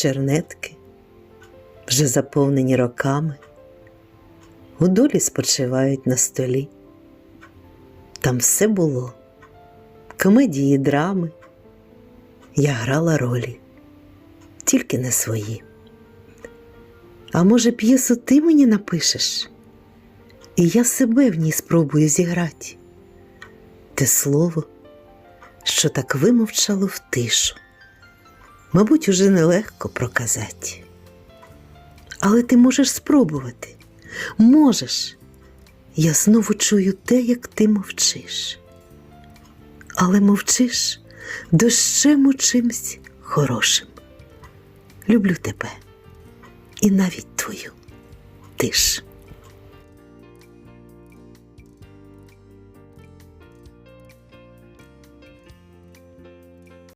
чернетки, вже заповнені роками, у долі спочивають на столі. Там все було, комедії, драми. Я грала ролі, тільки не свої. А може, п'єсу ти мені напишеш, і я себе в ній спробую зіграти. Те слово, що так вимовчало в тишу, мабуть, уже нелегко проказати. Але ти можеш спробувати, можеш. Я знову чую те, як ти мовчиш. Але мовчиш дощем у чимсь хорошим. Люблю тебе і навіть твою тиш.